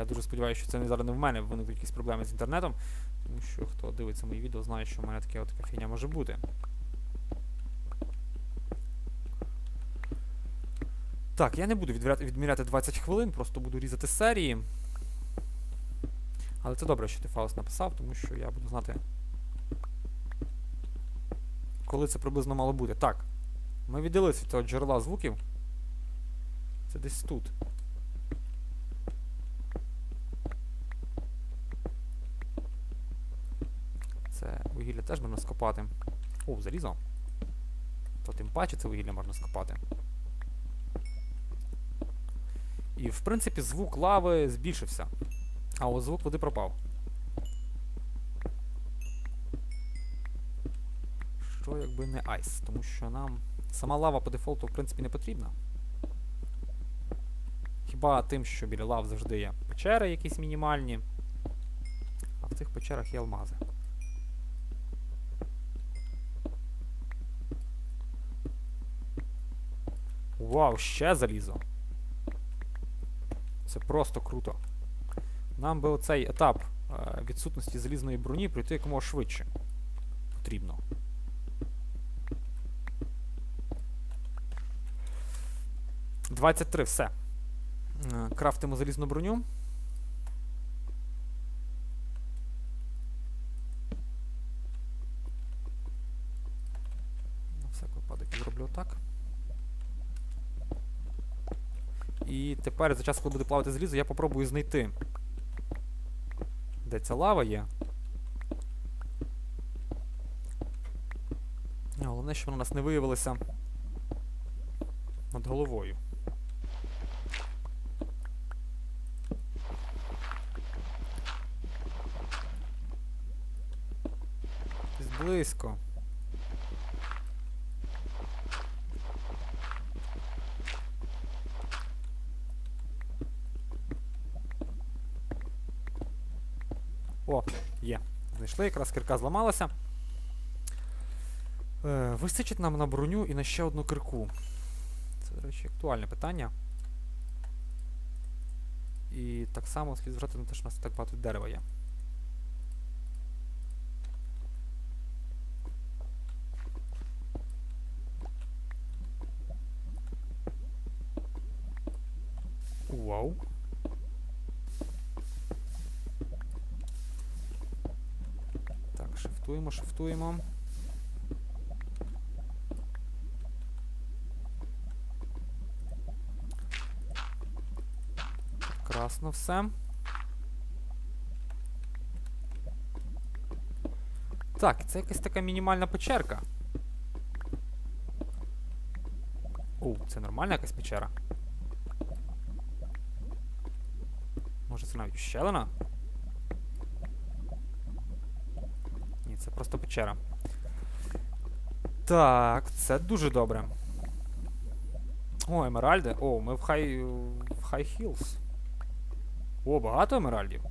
Я дуже сподіваюся, що це не зараз не в мене виникли якісь проблеми з інтернетом. Тому що хто дивиться мої відео, знає, що в мене таке така фігня може бути. Так, я не буду відміряти, відміряти 20 хвилин, просто буду різати серії. Але це добре, що ти Фауст написав, тому що я буду знати, коли це приблизно мало бути. Так. Ми відділилися від цього джерела звуків. Це десь тут. Це вугілля теж можна скопати. О, залізо. То тим паче це вугілля можна скопати. І в принципі звук лави збільшився. А от звук води пропав. Що якби не айс, тому що нам сама лава по дефолту в принципі не потрібна. Хіба тим, що біля лав завжди є печери якісь мінімальні. А в цих печерах є алмази. Вау, ще залізо. Це просто круто. Нам би оцей етап е, відсутності залізної броні пройти якомога швидше. Потрібно. Двадцять три, все. Е, Крафтимо залізну броню. На всяк випадок я зроблю отак. І тепер за час, коли буде плавати залізо, я попробую знайти. Де ця лава є. Головне, що вона у нас не виявилася над головою. Близько. О, є. Якраз кирка зламалася. Е, вистачить нам на броню і на ще одну кирку. Це, до речі, актуальне питання. І так само слід звертати на те, що у нас так багато дерева є. Вау. Так, шифтуємо, шифтуємо. Прекрасно все. Так, це якась така мінімальна печерка. О, це нормальна якась печера. Може це навіть ущелина? Це просто печера. Так, це дуже добре. О, емеральди. О, ми в хай. в хай хілс. О, багато емеральдів.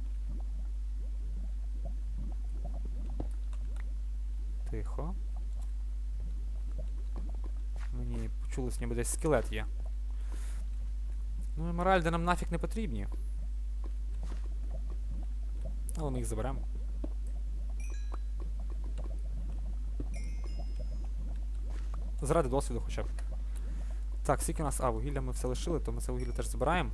Тихо. Мені почулось, ніби десь скелет є. Ну, емеральди нам нафіг не потрібні. Але ми їх заберемо. Заради досвіду хоча б. Так, скільки у нас. А, вугілля ми все лишили, то ми це вугілля теж забираємо.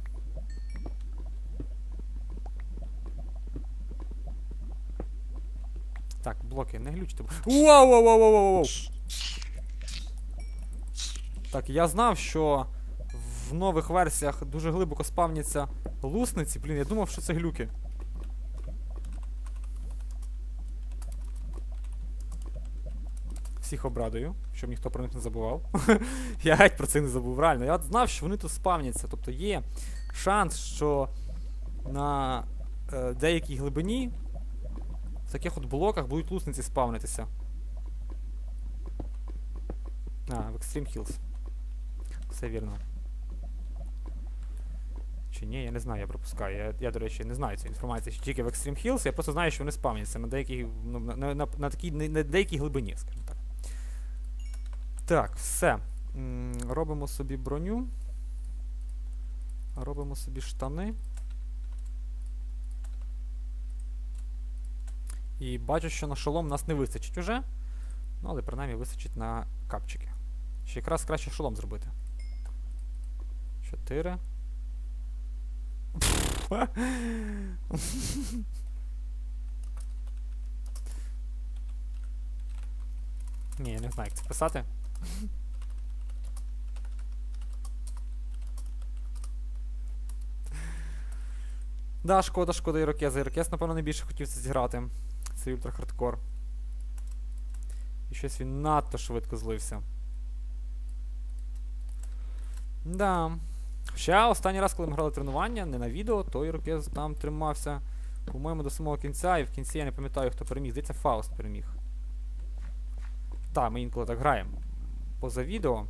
Так, блоки, не глючте. Вау, вау, вау, вау, вау. Так, я знав, що в нових версіях дуже глибоко спавняться лусниці. Блін, я думав, що це глюки. Всіх обрадую, щоб ніхто про них не забував. я геть про це не забув, реально. Я знав, що вони тут спавняться. Тобто є шанс, що на е, деякій глибині в таких от блоках будуть лусниці спавнитися. А, в Extreme Hills. Все вірно. Чи ні, я не знаю, я пропускаю. Я, я до речі, не знаю цієї інформації, що тільки в Extreme Hills, я просто знаю, що вони спавняться на деякій, ну, на, на, на, на, такій, на, на деякій глибині, скажімо так, все. Робимо собі броню. Робимо собі штани. І бачу, що на шолом нас не вистачить уже. Ну, але принаймні вистачить на капчики. Ще якраз краще шолом зробити. Чотири. Ні, я не знаю, як це писати. Да, шкода, шкода Ірокеза. Ірокез, напевно, найбільше хотів це зіграти. Це ультра хардкор. І щось він надто швидко злився. Да. Хоча останній раз, коли ми грали тренування, не на відео, то Ірокез там тримався, по-моєму, до самого кінця, і в кінці я не пам'ятаю, хто переміг. Здається, Фауст переміг. Так, ми інколи так граємо. Поза відео.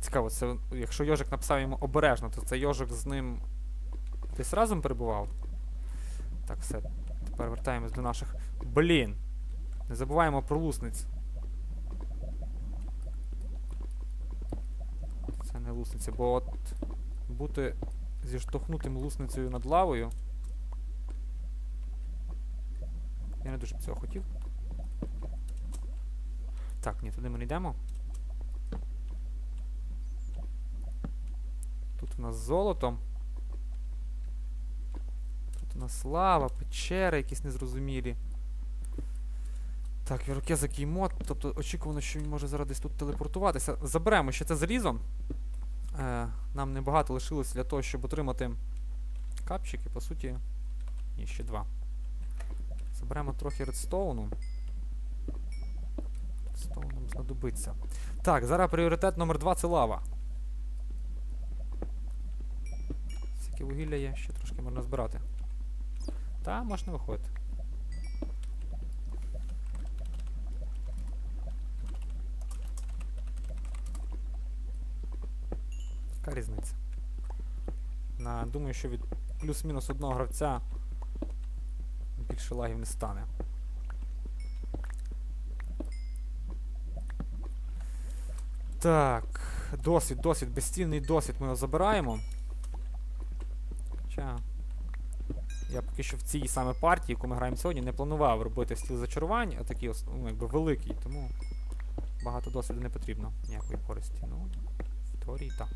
Цікаво, це якщо Йожик написав йому обережно, то це Йожик з ним десь разом перебував. Так, все. Тепер вертаємось до наших. Блін! Не забуваємо про лусниць. Це не лусниця, бо от бути зіштовхнутим лусницею над лавою. Я не дуже б цього хотів. Так, ні, туди ми не йдемо. Тут у нас золото. Тут у нас лава, печери якісь незрозумілі. Так, Ірокеза кеймот, тобто очікувано, що він може зараз десь тут телепортуватися. Заберемо ще це залізо. Е, нам небагато лишилось для того, щоб отримати капчики, по суті. Ні, ще два. Заберемо трохи редстоуну. Редстоун нам знадобиться. Так, зараз пріоритет номер 2 це лава. Скільки вугілля є, ще трошки можна збирати. Та, можна виходити. Яка різниця? На, думаю, що від плюс-мінус одного гравця більше лагів не стане. Так, досвід, досвід, безцінний досвід ми його забираємо. Хоча я поки що в цій саме партії, яку ми граємо сьогодні, не планував робити стіл зачарувань, а такий ну, якби великий, тому багато досвіду не потрібно ніякої користі. Ну, в теорії так.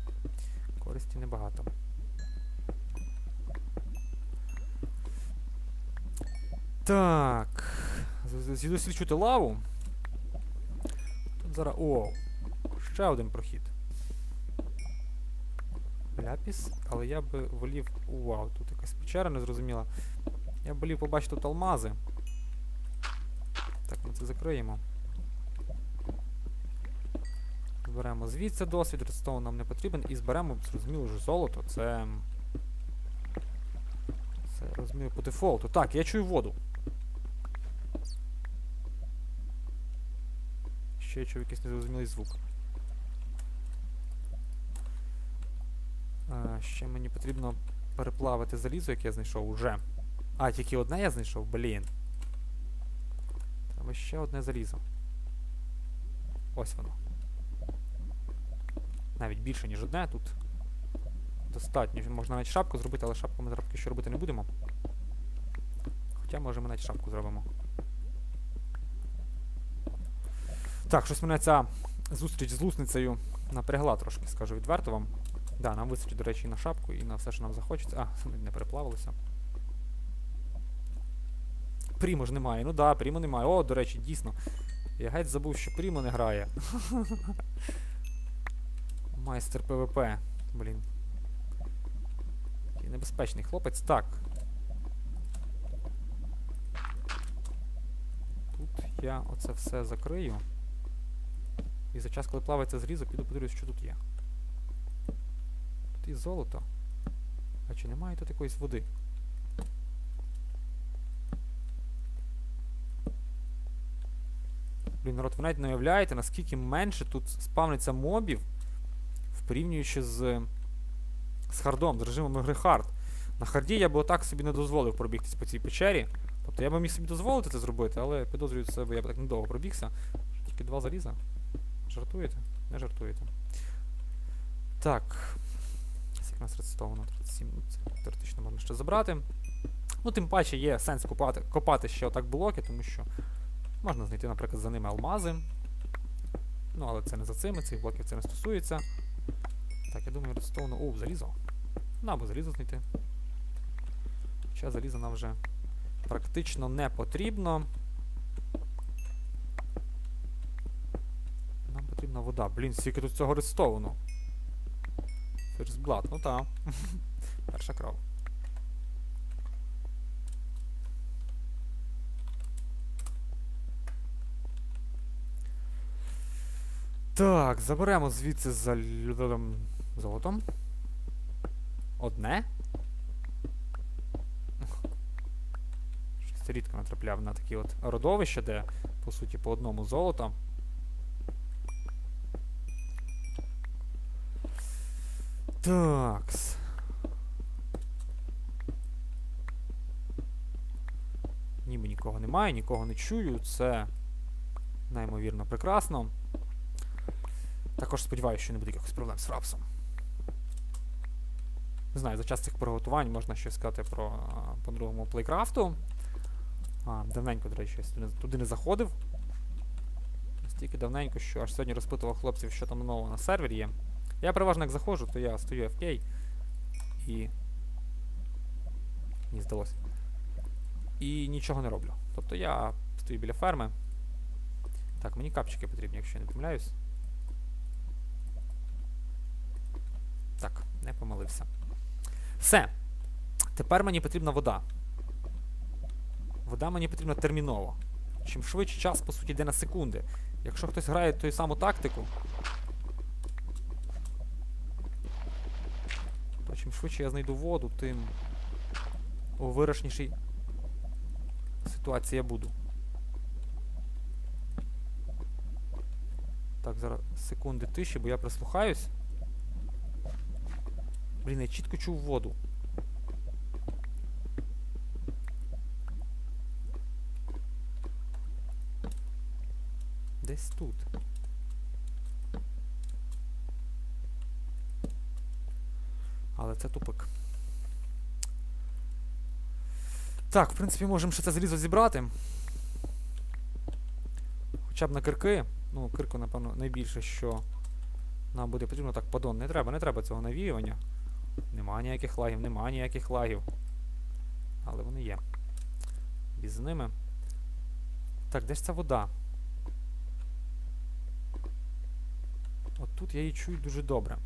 Користі небагато. Так. з- з- Зійду слідчути лаву. Тут зараз. О! Ще один прохід. Ляпіс, але я би волів. Вау, тут якась печера незрозуміла. Я б волів побачити тут алмази. Так, ми це закриємо. Зберемо звідси досвід, редстоун нам не потрібен, і зберемо, зрозуміло, вже золото. Це. Це розумію по дефолту. Так, я чую воду. Ще я чую якийсь незрозумілий звук. А, ще мені потрібно переплавити залізо, яке я знайшов уже. А, тільки одне я знайшов, блін. Треба ще одне залізо. Ось воно. Навіть більше, ніж одне тут. Достатньо. Можна навіть шапку зробити, але шапку ми зараз поки що робити не будемо. Хоча, може, ми навіть шапку зробимо. Так, щось мене ця зустріч з лусницею напрягла трошки, скажу відверто вам. Да, нам вистачить, до речі, і на шапку, і на все, що нам захочеться. А, не переплавилися. Прімо ж немає. Ну да, Прімо немає. О, до речі, дійсно. Я геть забув, що Прімо не грає. Майстер ПВП. Блін. Який небезпечний хлопець. Так. Тут я оце все закрию. І за час, коли плавається зрізок, піду подивлюсь, що тут є. Тут і золото. А чи немає тут якоїсь води? Блін, народ, ви навіть не уявляєте, наскільки менше тут спавниться мобів, порівнюючи з, з хардом, з режимом ігри хард. На харді я б отак собі не дозволив пробігтись по цій печері. Тобто я б міг собі дозволити це зробити, але підозрюю себе, я б так недовго пробігся. Тільки два заліза. Жартуєте? Не жартуєте. Так. Скільки у нас редстоуну? 37. Ну, це теоретично можна ще забрати. Ну, тим паче є сенс копати, копати ще отак блоки, тому що можна знайти, наприклад, за ними алмази. Ну, але це не за цими, цих блоків це не стосується. Так, я думаю, редстоуну. О, залізо. Ну, або залізо знайти. Хоча залізо нам вже практично не потрібно. Нам потрібна вода. Блін, скільки тут цього редстоуну. First Blood, ну та. Перша кров. Так, заберемо звідси за золотом. Одне. Щось рідко натрапляв на такі от родовища, де, по суті, по одному золото. Такс. Ніби нікого немає, нікого не чую. Це неймовірно прекрасно. Також сподіваюся, що не буде якихось проблем з фрапсом. Не знаю, за час цих приготувань можна щось сказати про по другому плейкрафту. А, давненько, до речі, я туди не заходив. Настільки давненько, що аж сьогодні розпитував хлопців, що там нового на сервері є. Я переважно як заходжу, то я стою FK і. Мені здалося. І нічого не роблю. Тобто я стою біля ферми. Так, мені капчики потрібні, якщо я не помиляюсь. Так, не помилився. Все. Тепер мені потрібна вода. Вода мені потрібна терміново. Чим швидше час, по суті, йде на секунди. Якщо хтось грає ту саму тактику, то чим швидше я знайду воду, тим у вирішнішій ситуації я буду. Так, зараз секунди тиші, бо я прислухаюсь. Блін, я чітко чув воду. Десь тут. Але це тупик. Так, в принципі, можемо ще це залізо зібрати. Хоча б на кирки. Ну, кирку, напевно, найбільше, що нам буде потрібно. Так, падон, не треба, не треба цього навіювання. Нема ніяких лагів, нема ніяких лагів. Але вони є. Без ними. Так, де ж ця вода? От тут я її чую дуже добре.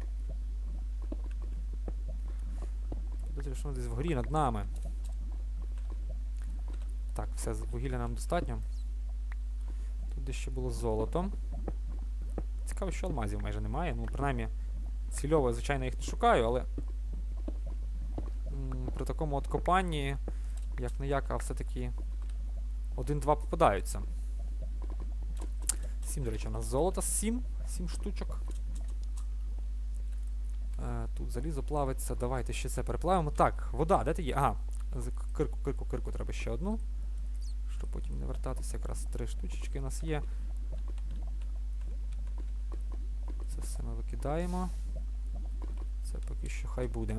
Підозрюю, що вона десь вгорі над нами. Так, все, вугілля нам достатньо. Тут ще було золото. Цікаво, що алмазів майже немає. Ну, принаймні, цільово, звичайно, їх не шукаю, але при такому от копанні, як не як, а все-таки один-два попадаються. Сім, до речі, у нас золота, сім. Сім штучок. Е, тут залізо плавиться. Давайте ще це переплавимо. Так, вода, де ти є? Ага, кирку, кирку, кирку треба ще одну. Щоб потім не вертатися. Якраз три штучечки у нас є. Це все ми викидаємо. Це поки що хай буде.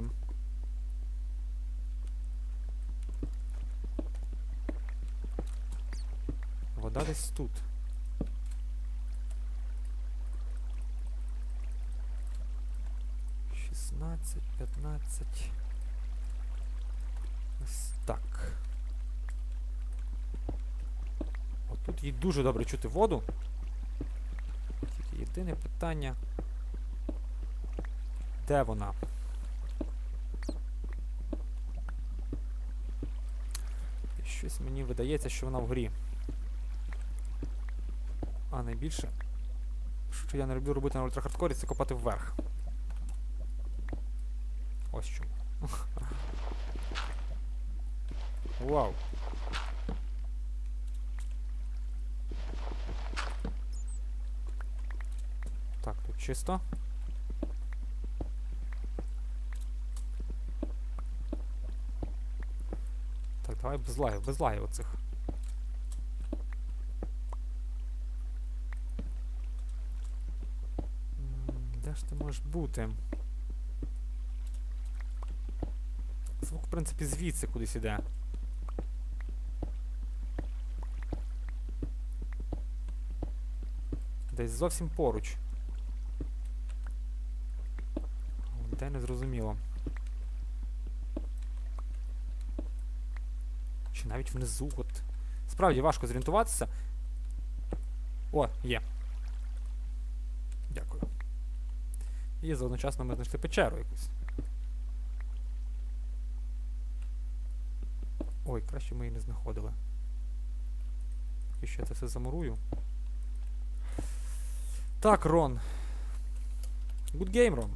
Вода десь тут. Шістнадцять, п'ятнадцять. Ось так. Отут їй дуже добре чути воду. Тільки єдине питання. Де вона? Щось мені видається, що вона вгорі. А найбільше, що я не люблю робити на ультрахардкорі, це копати вверх. Ось чому. Вау. Так, тут чисто. Так, давай без лагів, без лагів оцих. Де ж ти можеш бути? в принципі, звідси кудись іде. Десь зовсім поруч. Де не зрозуміло. Чи навіть внизу от. Справді важко зорієнтуватися. О, є. Дякую. І одночасно ми знайшли печеру якусь. Ой, краще ми її не знаходили. Поки я це все замурую. Так, Рон. Good game, Рон.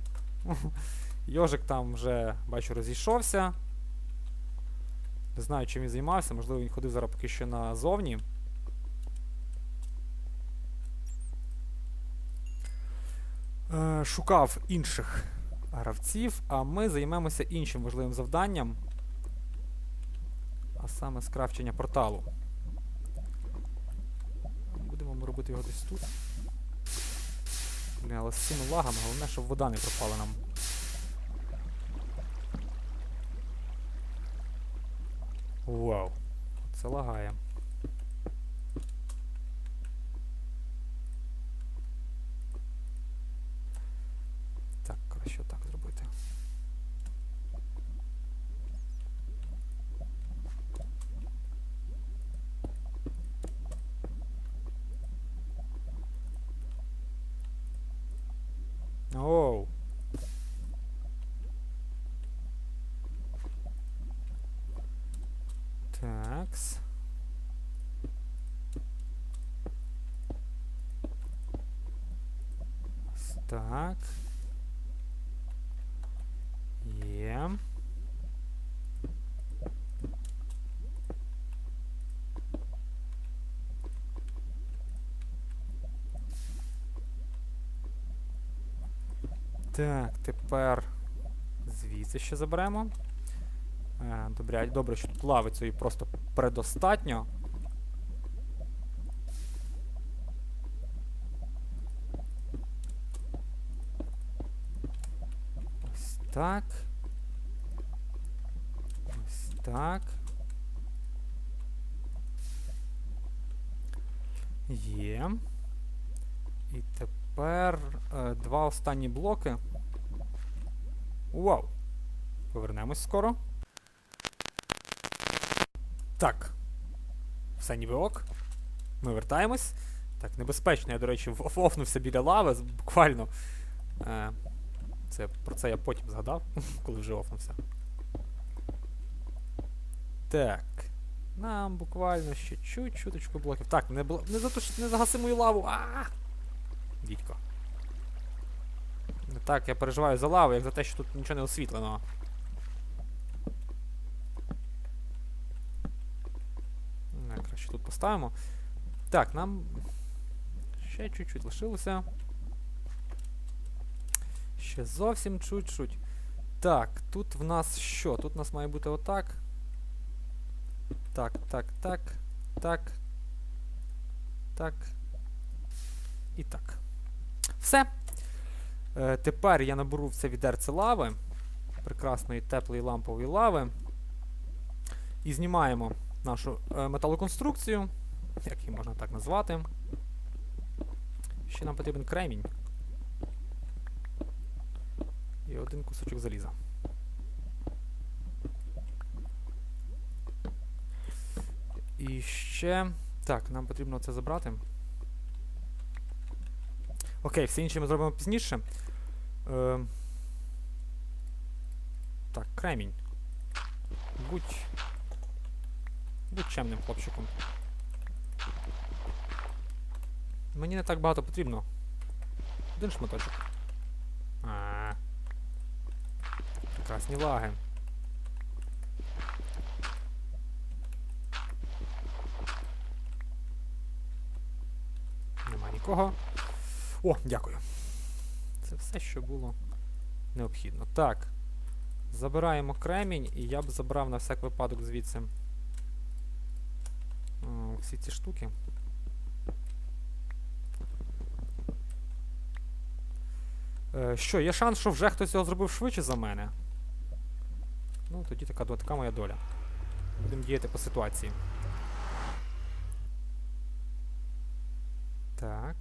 Йожик там вже, бачу, розійшовся. Не знаю, чим він займався, можливо, він ходив зараз поки що назовні. Е, шукав інших гравців, а ми займемося іншим важливим завданням. А саме скрафчення порталу. Будемо ми робити його десь тут. Блін, але з цими лагами, головне, щоб вода не пропала нам. Вау. Це лагає. Так, краще так зробити. Оу. Такс. Так. Є. Так, тепер звідси ще заберемо. Е, добре, добре, що тут лави цієї просто предостатньо. Ось так. Ось так. Є. І тепер е, два останні блоки. Вау! Повернемось скоро. Так. Все ніби ок. Ми вертаємось. Так, небезпечно, я, до речі, офнувся біля лави, буквально. Е, це, про це я потім згадав, коли вже офнувся. Так. Нам буквально ще чуть-чуточку блоків. Так, не, бл... не, затуш... не загаси мою лаву. А! Дідько. Так, я переживаю за лаву, як за те, що тут нічого не освітлено. Не, краще тут поставимо. Так, нам ще чуть-чуть лишилося. Ще зовсім чуть-чуть. Так, тут в нас що? Тут у нас має бути отак. Так, так, так, так. Так. І так. Все. Е, тепер я наберу в це відерце лави. Прекрасної теплої лампової лави. І знімаємо нашу е, металоконструкцію. Як її можна так назвати? Ще нам потрібен кремінь. І один кусочок заліза. І ще. Так, нам потрібно це забрати. Окей, все інше ми зробимо пізніше. Е, так, кремінь. Будь. Будь чемним хлопчиком. Мені не так багато потрібно. Один шматочок. А. Прекрасні лаги. Нема нікого. О, дякую. Це все, що було необхідно. Так. Забираємо кремінь, і я б забрав на всяк випадок звідси всі ці штуки. Е, що, є шанс, що вже хтось його зробив швидше за мене? Ну, тоді така, така моя доля. Будемо діяти по ситуації. Так.